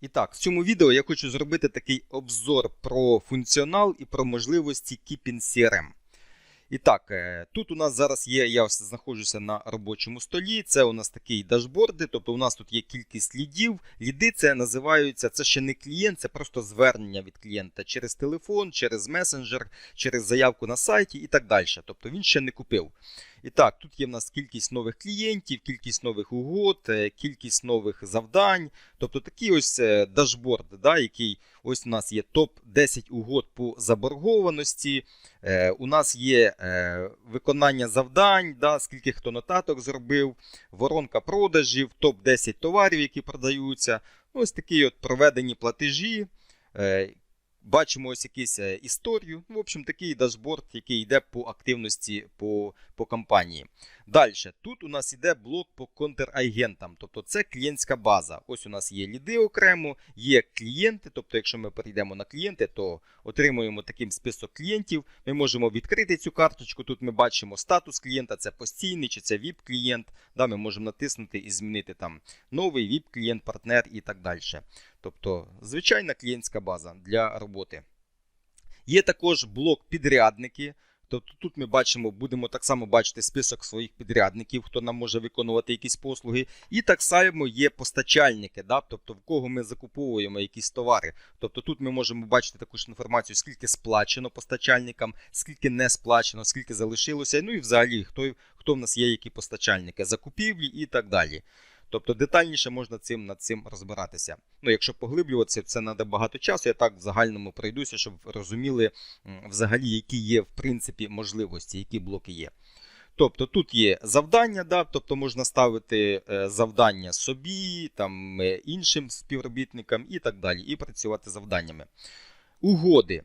І так, в цьому відео я хочу зробити такий обзор про функціонал і про можливості Keeping CRM. І так, е, тут у нас зараз є, я знаходжуся на робочому столі. Це у нас такий дашборди, тобто у нас тут є кількість лідів. Ліди це називаються, це ще не клієнт, це просто звернення від клієнта через телефон, через месенджер, через заявку на сайті і так далі. Тобто він ще не купив. І так, тут є в нас кількість нових клієнтів, кількість нових угод, е, кількість нових завдань. Тобто такий ось е, дашборд, да, який ось у нас є топ-10 угод по заборгованості. Е, у нас є виконання завдань, да, скільки хто нотаток зробив, воронка продажів, топ-10 товарів, які продаються. Ось такі от проведені платежі. Бачимо ось якусь е, історію. В общем, такий дашборд, який йде по активності по, по компанії. Далі, тут у нас йде блок по контрагентам, тобто це клієнтська база. Ось у нас є ліди окремо, є клієнти. Тобто, якщо ми перейдемо на клієнти, то отримуємо такий список клієнтів. Ми можемо відкрити цю карточку. Тут ми бачимо статус клієнта, це постійний чи це VIP-клієнт. Да, Ми можемо натиснути і змінити там новий VIP-клієнт, партнер і так далі. Тобто, звичайна клієнтська база для роботи. Є також блок підрядники. Тобто тут ми бачимо, будемо так само бачити список своїх підрядників, хто нам може виконувати якісь послуги. І так само є постачальники, да? тобто в кого ми закуповуємо якісь товари. Тобто тут ми можемо бачити таку ж інформацію, скільки сплачено постачальникам, скільки не сплачено, скільки залишилося. Ну і взагалі, хто, хто в нас є, які постачальники, закупівлі і так далі. Тобто детальніше можна цим над цим розбиратися. Ну, якщо поглиблюватися, це треба багато часу. Я так в загальному пройдуся, щоб розуміли взагалі, які є в принципі можливості, які блоки є. Тобто тут є завдання, да, тобто можна ставити е, завдання собі, там, е, іншим співробітникам і так далі, і працювати завданнями. Угоди.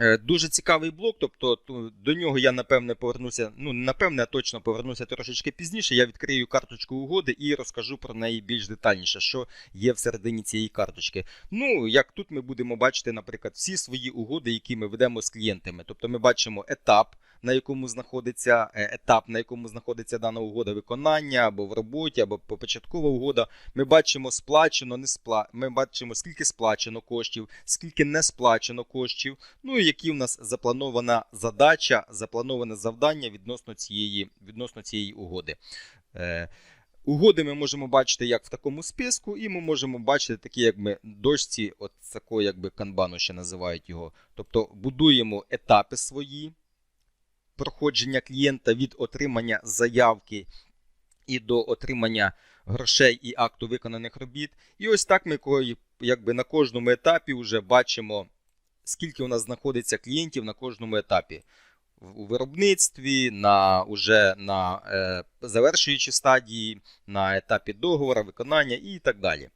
Е, Дуже цікавий блок, тобто до нього я напевне повернуся. Ну, не напевне, а точно повернуся трошечки пізніше. Я відкрию карточку угоди і розкажу про неї більш детальніше, що є всередині цієї карточки. Ну, як тут ми будемо бачити, наприклад, всі свої угоди, які ми ведемо з клієнтами. Тобто ми бачимо етап, на якому знаходиться е, етап, на якому знаходиться дана угода виконання, або в роботі, або початкова угода. Ми бачимо сплачено, не спла... Ми бачимо, скільки сплачено коштів, скільки не сплачено коштів. Ну і які в нас запланована задача, заплановане завдання відносно цієї, відносно цієї угоди. Е, Угоди ми можемо бачити як в такому списку, і ми можемо бачити такі, як ми дошці, от такої, якби канбану ще називають його. Тобто будуємо етапи свої проходження клієнта від отримання заявки і до отримання грошей і акту виконаних робіт. І ось так ми якби на кожному етапі вже бачимо, скільки у нас знаходиться клієнтів на кожному етапі. У виробництві, на, уже на е, завершуючій стадії, на етапі договору, виконання і так далі.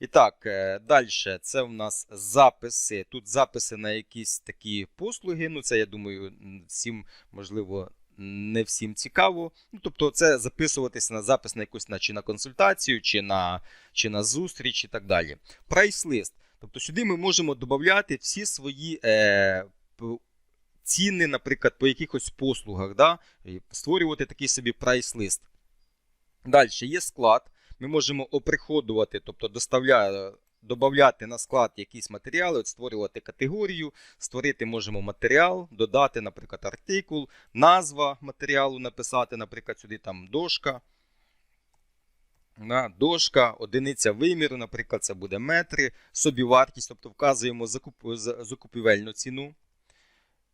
І так, е, далі це у нас записи. Тут записи на якісь такі послуги. Ну, це, я думаю, всім, можливо, не всім цікаво. Ну, тобто, це записуватися на запис на якусь на, чи на консультацію, чи на, чи на зустріч і так далі. Прайс-лист. Тобто сюди ми можемо додати всі свої е, ціни, наприклад, по якихось послугах, да? створювати такий собі прайс-лист. Далі є склад. Ми можемо оприходувати, тобто доставля... додати на склад якісь матеріали, от створювати категорію, створити можемо матеріал, додати, наприклад, артикул, назва матеріалу написати, наприклад, сюди там дошка. На дошка, одиниця виміру, наприклад, це буде метри, собівартість, тобто вказуємо закуп... закупівельну ціну.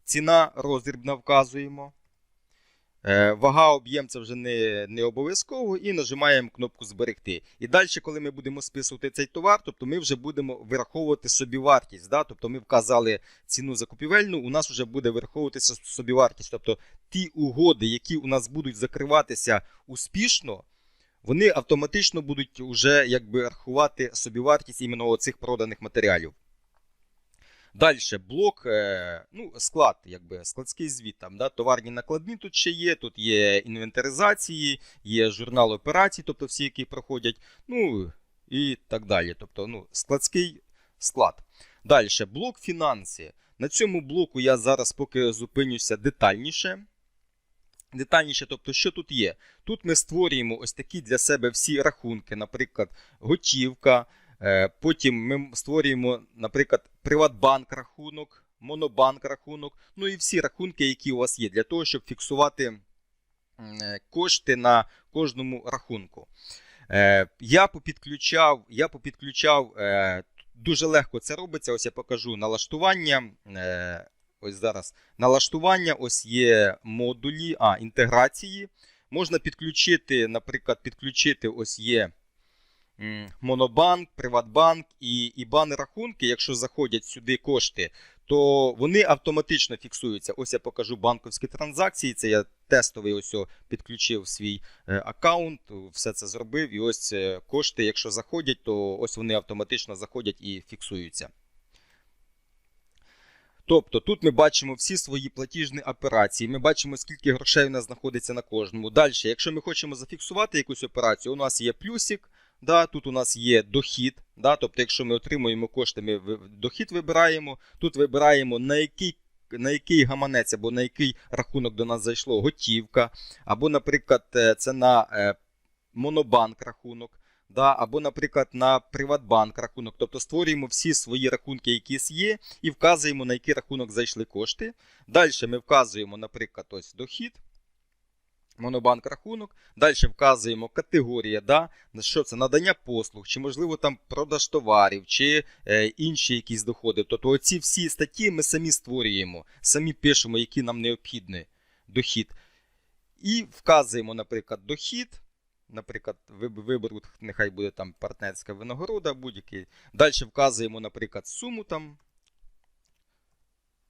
Ціна роздрібна вказуємо. Е, Вага, об'єм це вже не, не обов'язково, і нажимаємо кнопку зберегти. І далі, коли ми будемо списувати цей товар, тобто ми вже будемо вираховувати собівартість. Да? Тобто ми вказали ціну закупівельну, у нас вже буде вираховуватися собівартість. Тобто ті угоди, які у нас будуть закриватися успішно, вони автоматично будуть вже якби рахувати собівартість іменно цих проданих матеріалів. Далі блок, е, ну, склад, якби складський звіт. Там, да, товарні накладні тут ще є, тут є інвентаризації, є журнал операцій, тобто всі, які проходять, ну і так далі. Тобто, ну, складський склад. Далі блок фінанси. На цьому блоку я зараз поки зупинюся детальніше. Детальніше, тобто, що тут є? Тут ми створюємо ось такі для себе всі рахунки, наприклад, готівка, Потім ми створюємо, наприклад, Приватбанк рахунок, Монобанк рахунок, ну і всі рахунки, які у вас є, для того, щоб фіксувати е, кошти на кожному рахунку. Е, Я попідключав, я попідключав е, дуже легко це робиться. Ось я покажу налаштування. Е, Ось зараз налаштування, ось є модулі, а, інтеграції. Можна підключити, наприклад, підключити ось є Монобанк, Приватбанк і ІБАН рахунки. Якщо заходять сюди кошти, то вони автоматично фіксуються. Ось я покажу банківські транзакції. Це я тестовий ось підключив свій е, аккаунт, все це зробив. І ось е, кошти, якщо заходять, то ось вони автоматично заходять і фіксуються. Тобто тут ми бачимо всі свої платіжні операції, ми бачимо, скільки грошей у нас знаходиться на кожному. Далі, якщо ми хочемо зафіксувати якусь операцію, у нас є плюсик, да, тут у нас є дохід. Да, тобто, якщо ми отримуємо кошти, ми дохід вибираємо. Тут вибираємо на який, на який гаманець або на який рахунок до нас зайшло готівка, або, наприклад, це на е, монобанк рахунок. Да, або, наприклад, на Приватбанк рахунок. Тобто створюємо всі свої рахунки, які є, і вказуємо, на який рахунок зайшли кошти. Далі ми вказуємо, наприклад, ось дохід, монобанк рахунок. Далі вказуємо категорія, да, що це надання послуг, чи, можливо, там продаж товарів, чи е, інші якісь доходи. Тобто оці всі статті ми самі створюємо, самі пишемо, які нам необхідні дохід. І вказуємо, наприклад, дохід. Наприклад, виб- виберу, нехай буде там партнерська винагорода, будь-який. Далі вказуємо, наприклад, суму там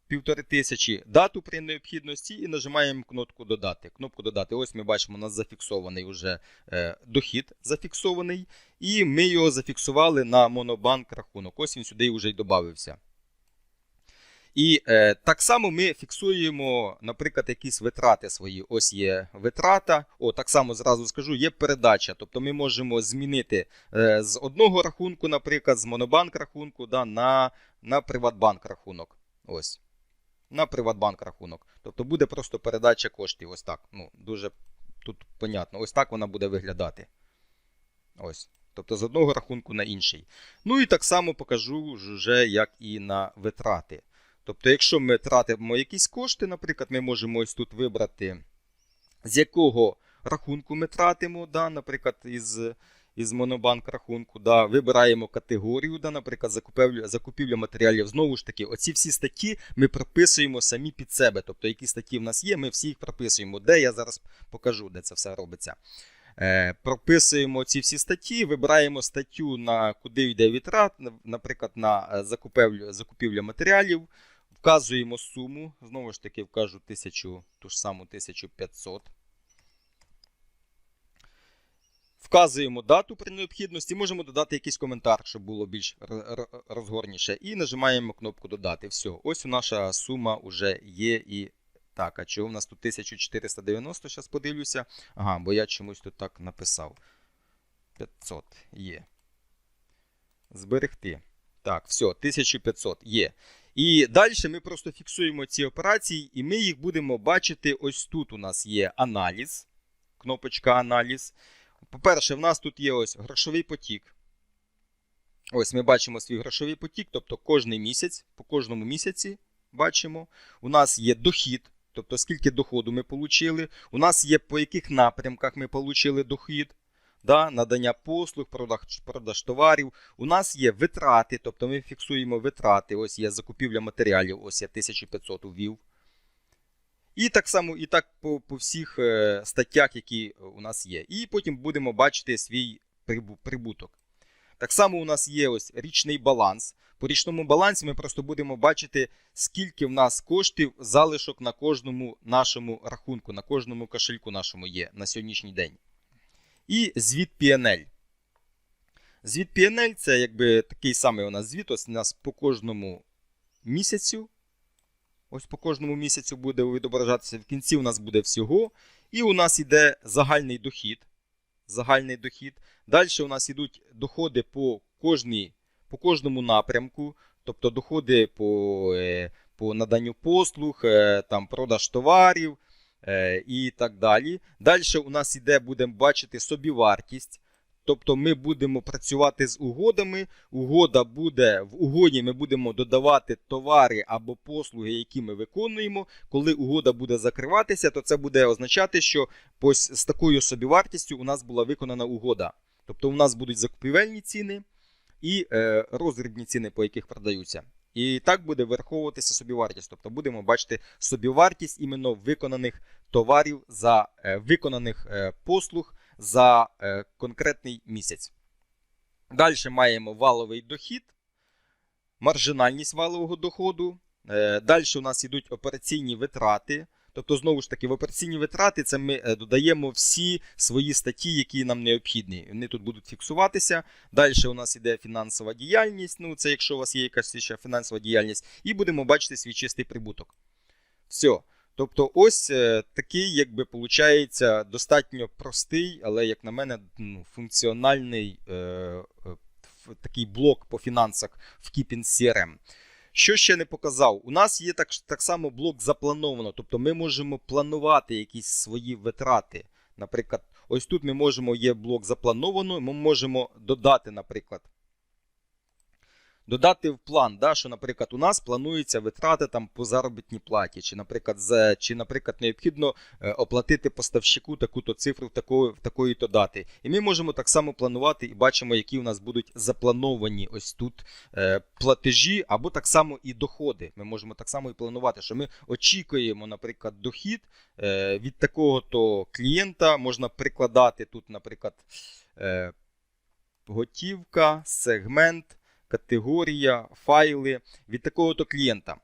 півтори тисячі, дату при необхідності і нажимаємо кнопку додати. Кнопку додати. Ось ми бачимо, у нас зафіксований вже е, дохід зафіксований. І ми його зафіксували на монобанк рахунок. Ось він сюди вже й додався. І е, так само ми фіксуємо, наприклад, якісь витрати свої. Ось є витрата. О, так само зразу скажу, є передача. Тобто ми можемо змінити е, з одного рахунку, наприклад, з монобанк рахунку да, на, на Приватбанк рахунок. Ось. На Приватбанк рахунок. Тобто буде просто передача коштів. Ось так. Ну, дуже тут понятно. Ось так вона буде виглядати. Ось. Тобто з одного рахунку на інший. Ну і так само покажу вже, як і на витрати. Тобто, якщо ми тратимо якісь кошти, наприклад, ми можемо ось тут вибрати, з якого рахунку ми тратимо, да, наприклад, із, із монобанк рахунку, да, вибираємо категорію, да, наприклад, закупівля, закупівля матеріалів. Знову ж таки, оці всі статті ми прописуємо самі під себе. Тобто, які статті в нас є, ми всі їх прописуємо. Де я зараз покажу, де це все робиться. Е, прописуємо ці всі статті, вибираємо статтю, на куди йде витрат, наприклад, на е, закупівлю, закупівля матеріалів. Вказуємо суму, знову ж таки вкажу 1000, ту ж саму 1500. Вказуємо дату при необхідності, можемо додати якийсь коментар, щоб було більш розгорніше. І нажимаємо кнопку Додати. Все, ось наша сума вже є. І так, а чого в нас тут 1490? Зараз подивлюся. Ага, бо я чомусь тут так написав. 500 є. Зберегти. Так, все, 1500 є. І далі ми просто фіксуємо ці операції, і ми їх будемо бачити. Ось тут у нас є аналіз. Кнопочка аналіз. По-перше, в нас тут є ось грошовий потік. Ось ми бачимо свій грошовий потік, тобто кожний місяць, по кожному місяці бачимо. У нас є дохід, тобто скільки доходу ми отримали. У нас є по яких напрямках ми отримали дохід. Да, надання послуг, продаж, продаж товарів. У нас є витрати, тобто ми фіксуємо витрати. Ось є закупівля матеріалів, ось я 1500 ввів. І так само і так по, по всіх е, статтях, які у нас є. І потім будемо бачити свій прибу- прибуток. Так само у нас є ось річний баланс. По річному балансі ми просто будемо бачити, скільки в нас коштів залишок на кожному нашому рахунку, на кожному кошельку нашому є на сьогоднішній день. І звіт PNL. Звіт PNL це якби такий самий у нас звіт. Ось у нас по кожному місяцю. Ось по кожному місяцю буде відображатися. В кінці у нас буде всього. І у нас йде загальний дохід. Загальний дохід. Далі у нас йдуть доходи по, кожній, по кожному напрямку. Тобто доходи по, е, по наданню послуг, е, там, продаж товарів е, і так далі. Далі у нас йде, будемо бачити собівартість. Тобто ми будемо працювати з угодами. Угода буде в угоді. Ми будемо додавати товари або послуги, які ми виконуємо. Коли угода буде закриватися, то це буде означати, що ось з такою собівартістю у нас була виконана угода. Тобто, у нас будуть закупівельні ціни і е, розрібні ціни, по яких продаються. І так буде враховуватися собівартість. Тобто будемо бачити собівартість іменно виконаних товарів за е, виконаних е, послуг за е, конкретний місяць. Далі маємо валовий дохід, маржинальність валового доходу. Е, Далі у нас йдуть операційні витрати. Тобто, знову ж таки, в операційні витрати це ми е, додаємо всі свої статті, які нам необхідні. Вони тут будуть фіксуватися. Далі у нас йде фінансова діяльність. Ну, це якщо у вас є якась ще фінансова діяльність, і будемо бачити свій чистий прибуток. Все. Тобто, ось е, такий, якби виходить, достатньо простий, але, як на мене, ну, функціональний е, е, такий блок по фінансах в Keeping CRM. Що ще не показав? У нас є так, так само блок заплановано, тобто ми можемо планувати якісь свої витрати. Наприклад, ось тут ми можемо є блок заплановано, ми можемо додати, наприклад. Додати в план, да, що, наприклад, у нас плануються витрати там по заробітній платі, чи, наприклад, з, чи, наприклад, необхідно е, оплатити поставщику таку-то цифру в такої, в такої-то дати. І ми можемо так само планувати і бачимо, які у нас будуть заплановані ось тут е, платежі, або так само і доходи. Ми можемо так само і планувати, що ми очікуємо, наприклад, дохід е, від такого-то клієнта. Можна прикладати тут, наприклад, готівка, сегмент категорія, файли від такого-то клієнта.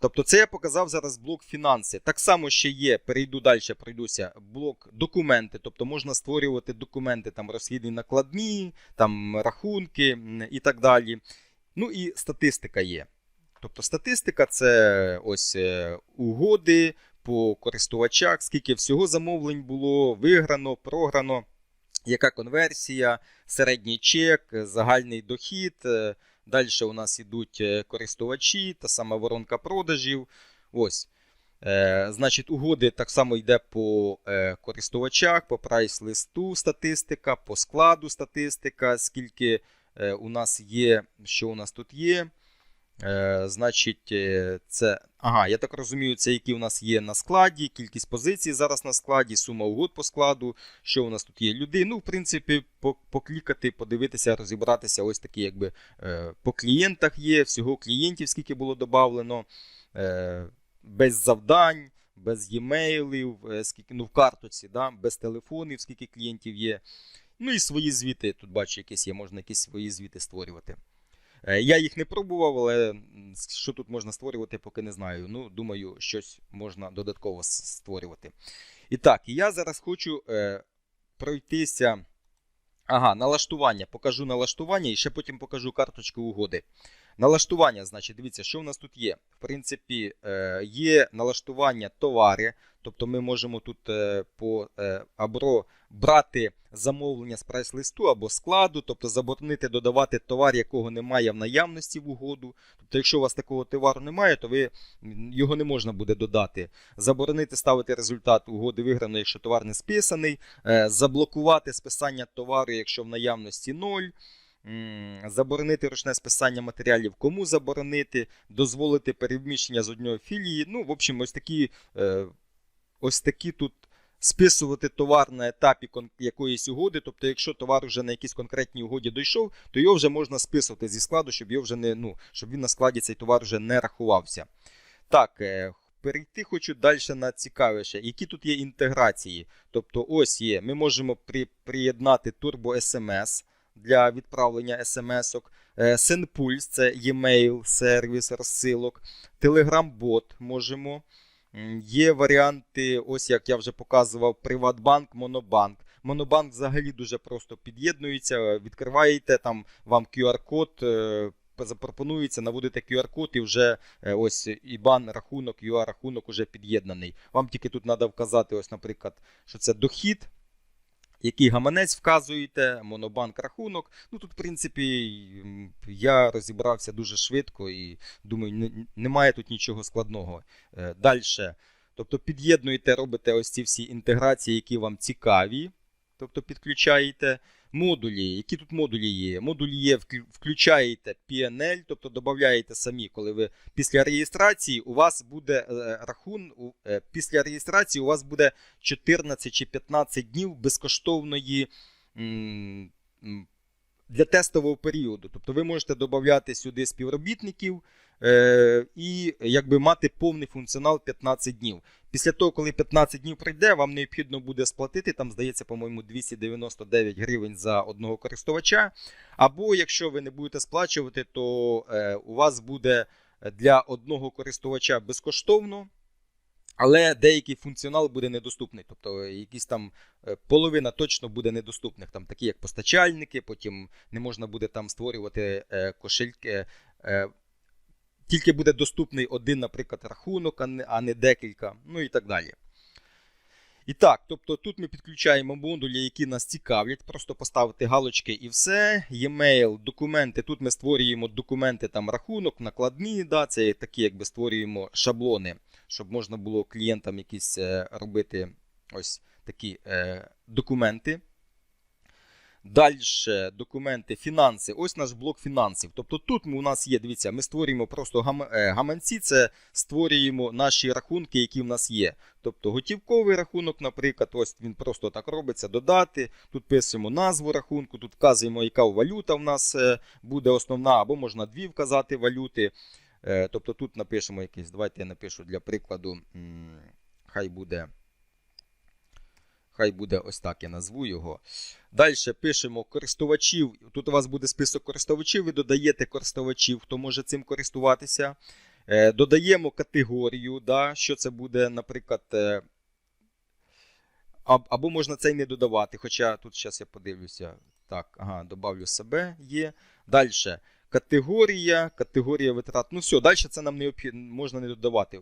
Тобто, це я показав зараз блок фінанси. Так само ще є, перейду далі, пройдуся, блок документи. Тобто можна створювати документи, там розхідні накладні, там рахунки і так далі. Ну і статистика є. Тобто статистика це ось е, угоди по користувачах, скільки всього замовлень було, виграно, програно, яка конверсія, середній чек, загальний дохід. е, Далі у нас йдуть е, користувачі, та сама воронка продажів. Ось. Е, значить, угоди так само йде по е, користувачах, по прайс-листу статистика, по складу статистика, скільки е, у нас є, що у нас тут є. Е, значить, е, це. Ага, я так розумію, це які у нас є на складі, кількість позицій зараз на складі, сума угод по складу, що у нас тут є людей. Ну, в принципі, поклікати, подивитися, розібратися. Ось такі, якби е, по клієнтах є, всього клієнтів, скільки було додавлено, без завдань, без e-mailів, е, скільки, ну, в картоці, да, без телефонів, скільки клієнтів є. Ну і свої звіти, тут бачу, якісь є, можна якісь свої звіти створювати. Е, Я їх не пробував, але що тут можна створювати, поки не знаю. Ну, думаю, щось можна додатково створювати. І так, я зараз хочу е, пройтися. Ага, налаштування. Покажу налаштування і ще потім покажу карточку угоди. Налаштування, значить, дивіться, що в нас тут є. В принципі, е, є налаштування товари, тобто ми можемо тут е, по е, або брати замовлення з прайс-листу або складу, тобто заборонити додавати товар, якого немає в наявності в угоду. Тобто, якщо у вас такого товару немає, то ви його не можна буде додати. Заборонити ставити результат угоди виграно, якщо товар не списаний, заблокувати списання товару, якщо в наявності 0. Заборонити ручне списання матеріалів, кому заборонити, дозволити переміщення з однієї філії. Ну, в общем, ось такі, е, ось такі тут списувати товар на етапі якоїсь угоди. Тобто, якщо товар вже на якійсь конкретній угоді дійшов, то його вже можна списувати зі складу, щоб його вже не, ну, щоб він на складі цей товар вже не рахувався. Так, е, перейти хочу далі на цікавіше. Які тут є інтеграції? Тобто, ось є, ми можемо при, приєднати Turbo SMS для відправлення смс-ок. Е, це e-mail, сервіс розсилок. Telegram-бот можемо. Є варіанти, ось як я вже показував, Приватбанк, Монобанк. Монобанк взагалі дуже просто під'єднується, відкриваєте там вам QR-код, е, запропонується, наводите QR-код і вже е, ось IBAN рахунок, UA рахунок уже під'єднаний. Вам тільки тут треба вказати, ось, наприклад, що це дохід. Який гаманець вказуєте, монобанк рахунок. Ну тут, в принципі, я розібрався дуже швидко і думаю, немає тут нічого складного. Далі. Тобто під'єднуєте, робите ось ці всі інтеграції, які вам цікаві. Тобто підключаєте. Модулі. Які тут модулі є? Модулі є, включаєте PNL, тобто додаєте самі, коли ви після реєстрації у вас буде е, рахун, е, після реєстрації у вас буде 14 чи 15 днів безкоштовної для тестового періоду. Тобто ви можете додати сюди співробітників і якби мати повний функціонал 15 днів. Після того, коли 15 днів пройде, вам необхідно буде сплатити, там здається, по-моєму, 299 гривень за одного користувача. Або якщо ви не будете сплачувати, то е, у вас буде для одного користувача безкоштовно. Але деякий функціонал буде недоступний. Тобто е, якісь там е, половина точно буде недоступних, там такі як постачальники, потім не можна буде там створювати е, кошельки. Тільки буде доступний один, наприклад, рахунок, а не, а не декілька, ну і так далі. І так, тобто тут ми підключаємо модулі, які нас цікавлять, просто поставити галочки і все. E-mail, документи. Тут ми створюємо документи, там рахунок, накладні, да, це такі, якби створюємо шаблони, щоб можна було клієнтам якісь е, робити ось такі е, документи. Далі документи, фінанси. Ось наш блок фінансів. Тобто тут у нас є, дивіться, ми створюємо просто е, гаманці, це створюємо наші рахунки, які в нас є. Тобто готівковий рахунок, наприклад, ось він просто так робиться, додати. Тут пишемо назву рахунку, тут вказуємо, яка валюта в нас е, буде основна, або можна дві вказати валюти. Е, Тобто тут напишемо якийсь, давайте я напишу для прикладу, хай буде. Хай буде ось так, я назву його. Далі пишемо користувачів. Тут у вас буде список користувачів, ви додаєте користувачів, хто може цим користуватися. Е, Додаємо категорію, да, що це буде, наприклад. е, Або можна це і не додавати. Хоча тут зараз я подивлюся. Так, ага, добавлю себе є. Далі. Категорія, категорія витрат. Ну все, далі це нам не можна не додавати.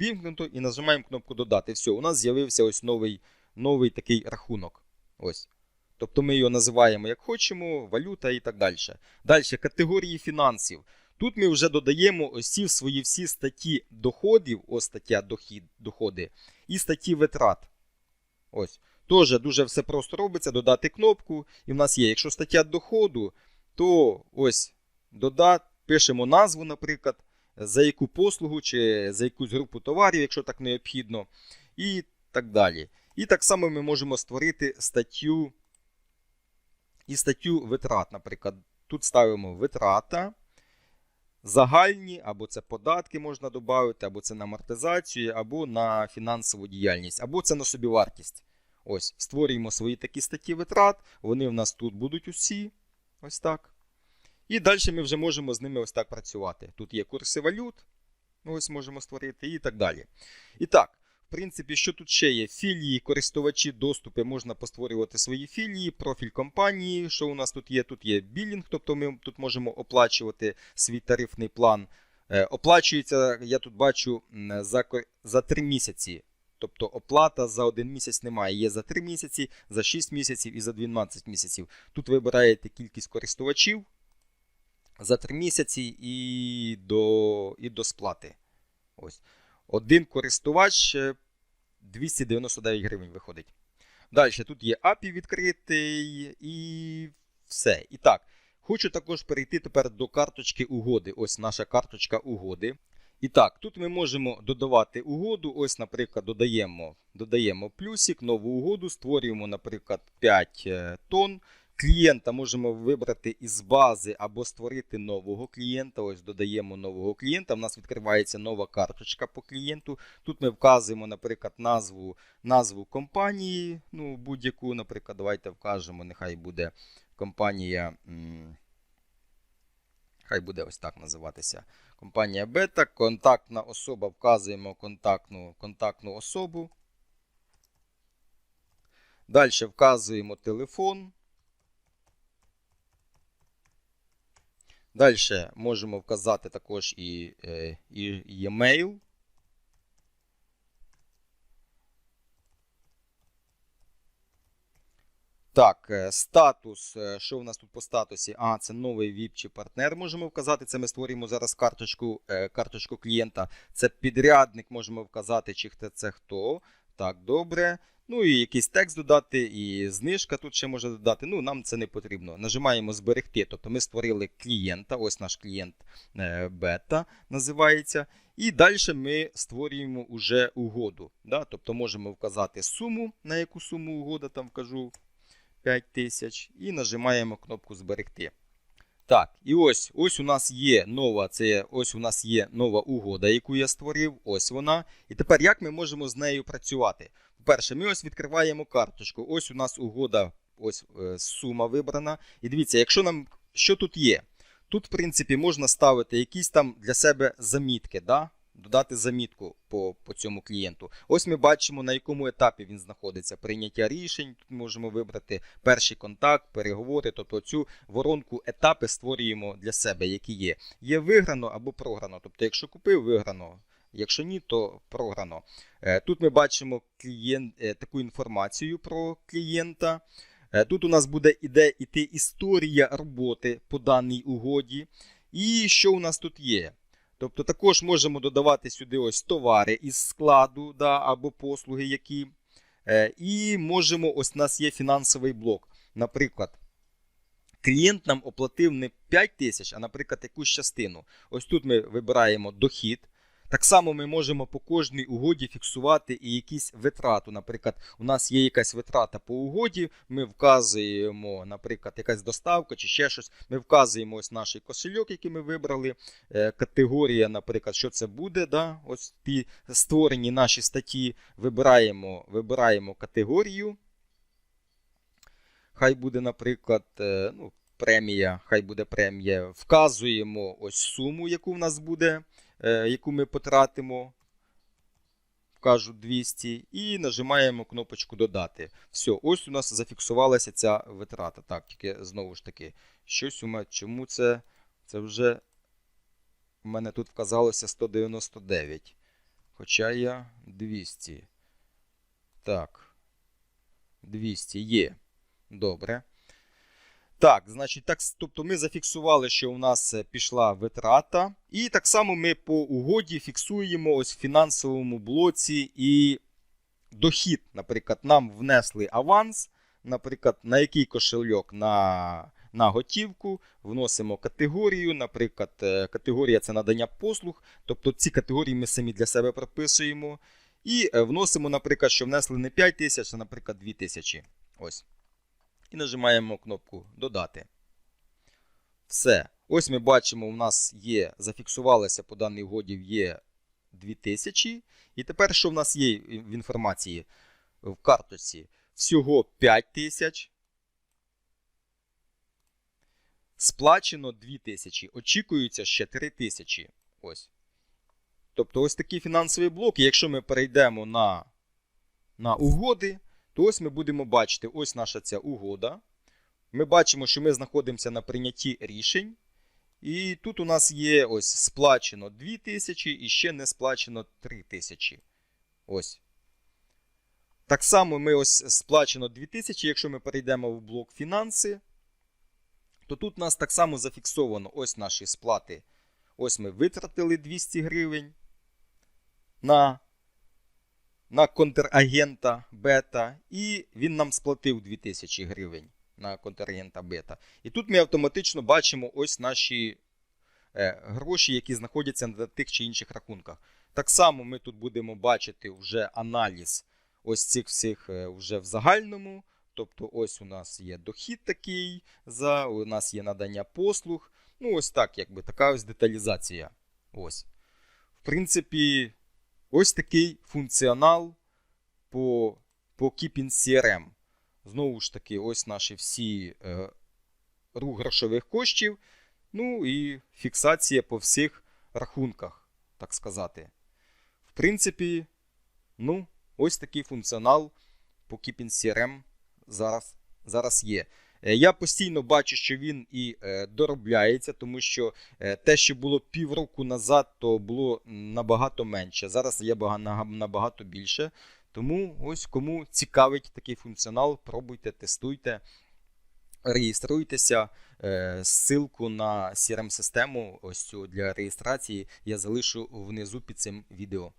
Вімкнуто і нажимаємо кнопку додати. Все, у нас з'явився ось новий, новий такий рахунок. Ось. Тобто ми його називаємо як хочемо, валюта і так далі. Далі категорії фінансів. Тут ми вже додаємо ось ці свої всі статті доходів, ось стаття дохід, доходи, і статті витрат. Ось. Теж дуже все просто робиться, додати кнопку. І в нас є, якщо стаття доходу, то ось додати, пишемо назву, наприклад, за яку послугу чи за якусь групу товарів, якщо так необхідно, і так далі. І так само ми можемо створити статтю і статтю витрат. Наприклад, тут ставимо витрата. Загальні, або це податки можна додати, або це на амортизацію, або на фінансову діяльність, або це на собівартість. Ось, створюємо свої такі статті витрат. Вони в нас тут будуть усі. Ось так. І далі ми вже можемо з ними ось так працювати. Тут є курси валют. Ось можемо створити і так далі. І так, принципі, що тут ще є? Філії, користувачі, доступи, можна постворювати свої філії, профіль компанії. Що у нас тут є? Тут є білінг, тобто ми тут можемо оплачувати свій тарифний план. Е, Оплачується, я тут бачу, за, за 3 місяці. Тобто оплата за один місяць немає. Є за 3 місяці, за 6 місяців і за 12 місяців. Тут вибираєте кількість користувачів за 3 місяці і до, і до сплати. Ось. Один користувач е, 299 гривень виходить. Далі тут є API відкритий і все. І так, хочу також перейти тепер до карточки угоди. Ось наша карточка угоди. І так, тут ми можемо додавати угоду. Ось, наприклад, додаємо, додаємо плюсик, нову угоду, створюємо, наприклад, 5 е, тонн. Клієнта можемо вибрати із бази або створити нового клієнта. Ось додаємо нового клієнта. У нас відкривається нова карточка по клієнту. Тут ми вказуємо, наприклад, назву назву компанії. Ну, будь-яку, наприклад, давайте вкажемо, нехай буде компанія. Хай буде ось так називатися. Компанія Бета. Контактна особа. Вказуємо контактну, контактну особу. Далі вказуємо телефон. Далі можемо вказати також і, е, і e-mail. Так, е, статус. е, Що у нас тут по статусі? А, це новий VIP чи партнер можемо вказати. Це ми створюємо зараз карточку, карточку клієнта. Це підрядник можемо вказати, чи це хто. Так, добре. Ну і якийсь текст додати, і знижка тут ще може додати. Ну, нам це не потрібно. Нажимаємо зберегти. Тобто ми створили клієнта, ось наш клієнт е, бета називається. І далі ми створюємо уже угоду. Да? Тобто можемо вказати суму, на яку суму угода там вкажу 5000, і нажимаємо кнопку зберегти. Так, і ось ось у нас є нова це ось у нас є нова угода, яку я створив. Ось вона. І тепер як ми можемо з нею працювати? По-перше, ми ось відкриваємо карточку. Ось у нас угода, ось е, сума вибрана. І дивіться, якщо нам що тут є? Тут, в принципі, можна ставити якісь там для себе замітки, да? додати замітку по, по цьому клієнту. Ось ми бачимо, на якому етапі він знаходиться. Прийняття рішень. Тут можемо вибрати перший контакт, переговори. Тобто цю воронку етапи створюємо для себе, які є. Є виграно або програно. Тобто, якщо купив, виграно. Якщо ні, то програно. Е, Тут ми бачимо клієнт, е, таку інформацію про клієнта. Е, Тут у нас буде іде іти історія роботи по даній угоді. І що у нас тут є? Тобто також можемо додавати сюди ось товари із складу да, або послуги, які. І можемо, ось у нас є фінансовий блок. Наприклад, клієнт нам оплатив не 5 тисяч, а, наприклад, якусь частину. Ось тут ми вибираємо дохід. Так само ми можемо по кожній угоді фіксувати і якісь витрату. Наприклад, у нас є якась витрата по угоді, ми вказуємо, наприклад, якась доставка чи ще щось. Ми вказуємо ось наш кошельок, який ми вибрали. Е, Категорія, наприклад, що це буде. Да? Ось ті створені наші статті. Вибираємо, вибираємо категорію. Хай буде, наприклад, е, ну, премія, хай буде премія. Вказуємо ось суму, яку в нас буде яку ми потратимо, вкажу 200, і нажимаємо кнопочку Додати. Все, ось у нас зафіксувалася ця витрата. Так, тільки знову ж таки, щось у мене, чому це? Це вже у мене тут вказалося 199. Хоча я 200. Так. 200 є. Добре. Так, значить, так, тобто ми зафіксували, що у нас е, пішла витрата. І так само ми по угоді фіксуємо ось в фінансовому блоці і дохід. Наприклад, нам внесли аванс, наприклад, на який кошельок на на готівку, вносимо категорію. Наприклад, е, категорія це надання послуг. Тобто ці категорії ми самі для себе прописуємо. І е, вносимо, наприклад, що внесли не 5 тисяч, а, наприклад, 2 тисячі. Ось і нажимаємо кнопку Додати. Все. Ось ми бачимо, у нас є, зафіксувалося по даній угоді є 2000. І тепер, що в нас є в інформації в карточці? Всього 5000. Сплачено 2000. Очікується ще 3000. Ось. Тобто, ось такий фінансовий блок. Якщо ми перейдемо на, на угоди то ось ми будемо бачити ось наша ця угода. Ми бачимо, що ми знаходимося на прийнятті рішень. І тут у нас є ось сплачено 2000 і ще не сплачено 3000. Ось. Так само ми ось сплачено 2000. Якщо ми перейдемо в блок фінанси, то тут у нас так само зафіксовано ось наші сплати. Ось ми витратили 200 гривень на на контрагента бета, і він нам сплатив 2000 гривень на контрагента бета. І тут ми автоматично бачимо ось наші е, гроші, які знаходяться на тих чи інших рахунках. Так само ми тут будемо бачити вже аналіз ось цих всіх е, вже в загальному. Тобто, ось у нас є дохід такий, за, у нас є надання послуг. Ну, ось так, якби така ось деталізація. Ось. В принципі, Ось такий функціонал по по Keeping CRM. Знову ж таки, ось наші всі е, рух грошових коштів. Ну і фіксація по всіх рахунках, так сказати. В принципі, ну, ось такий функціонал по Keeping CRM зараз, зараз є. Е, я постійно бачу, що він і е, доробляється, тому що е, те, що було півроку назад, то було набагато менше. Зараз є набагато більше. Тому ось кому цікавить такий функціонал, пробуйте, тестуйте, реєструйтеся. Ссылку на CRM-систему ось цю для реєстрації я залишу внизу під цим відео.